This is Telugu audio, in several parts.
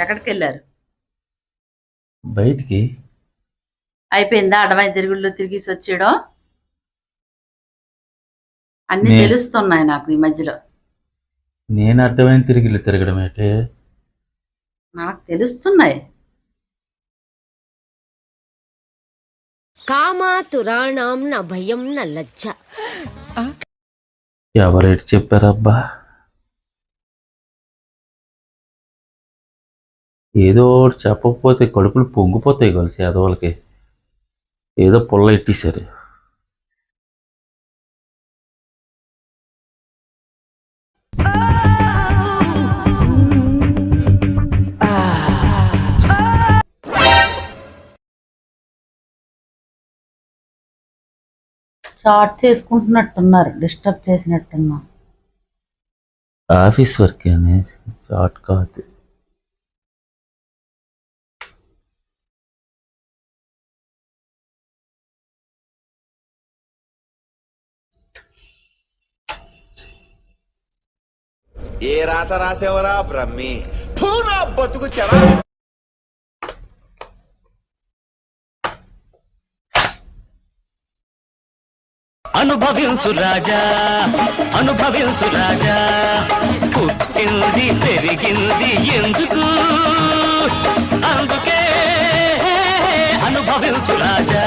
ఎక్కడికి వెళ్ళారు బయటికి. అయిపోయిందా? అడవై తిరుగుళ్ళు తిరిగేసి వచ్చేయడం? అన్ని తెలుస్తున్నాయి నాకు ఈ మధ్యలో. నేను అడ్డమైన తిరిగి తిరగడం ఏంటే? నాకు తెలుస్తున్నాయి. కామాతురాణం న భయం న లజ్జ. ఎవరేటి చెప్పారబ్బా? ఏదో చెప్పకపోతే కడుపులు పొంగిపోతాయి కలిసి ఎదవలకి ఏదో పుల్ల ఇట్టేశారు చాట్ చేసుకుంటున్నట్టున్నారు డిస్టర్బ్ చేసినట్టున్నా ఆఫీస్ వర్క్ అని షార్ట్ కాదు. ఏ రాత రాసేవరా బ్రహ్మి? థూ నా బతుకు చెరా. అనుభవించు రాజా అనుభవించు రాజా. పుట్టింది పెరిగింది ఎందుకు? అందుకే అనుభవించు రాజా.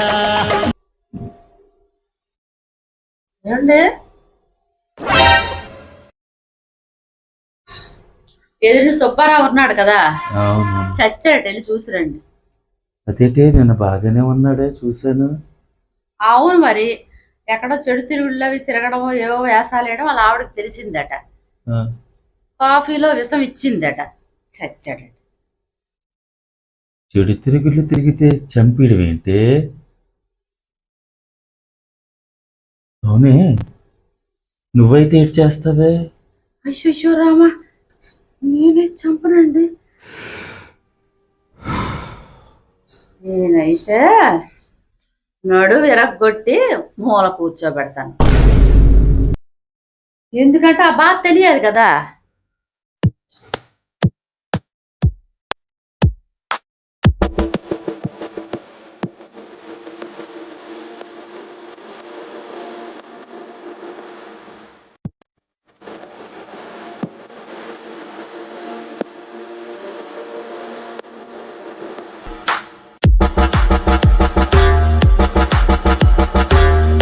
ఏమండి? ఎదురు సుబ్బారావు ఉన్నాడు కదా. చచ్చాడు వెళ్ళి చూసిరండి. అదేంటి నేను బాగానే ఉన్నాడే చూశాను. అవును మరి ఎక్కడో చెడు తిరుగుళ్ళు అవి తిరగడమో ఏవో వేసాలు వేయడం వాళ్ళ ఆవిడకి తెలిసిందట. కాఫీలో విషం ఇచ్చిందట. చచ్చాడు. చెడు తిరుగుళ్ళు తిరిగితే చంపేయడం ఏంటి? అవునే నువ్వైతే ఏడు చేస్తావే? అయ్యో రామా నేనే చంపనండి. నేనైతే నడు విరగొట్టి మూల కూర్చోబెడతాను. ఎందుకంటే ఆ బాధ తెలియదు కదా.